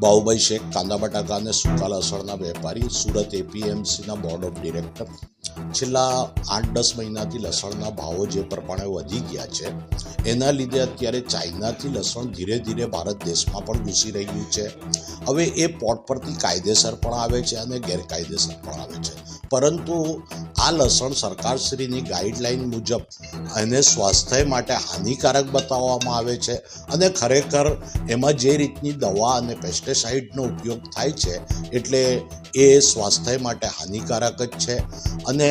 બાહુભાઈ શેખ, કાંદા બટાકા અને સૂકા લસણના વેપારી, સુરત એપીએમસીના બોર્ડ ઓફ ડિરેક્ટર છેલ્લા આઠ દસ મહિનાથી લસણના ભાવો જે પ્રમાણે વધી ગયા છે, એના લીધે અત્યારે ચાઇનાથી લસણ ધીરે ધીરે ભારત દેશમાં પણ ઘૂસી રહ્યું છે. હવે એ પોર્ટ પરથી કાયદેસર પણ આવે છે અને ગેરકાયદેસર પણ આવે છે. પરંતુ આ લસણ સરકારશ્રીની ગાઈડલાઈન મુજબ એને સ્વાસ્થ્ય માટે હાનિકારક બતાવવામાં આવે છે અને ખરેખર એમાં જે રીતની દવા અને પેસ્ટિસાઇડનો ઉપયોગ થાય છે એટલે એ સ્વાસ્થ્ય માટે હાનિકારક જ છે. અને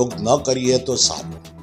ઉપયોગ ન કરીએ તો સારું.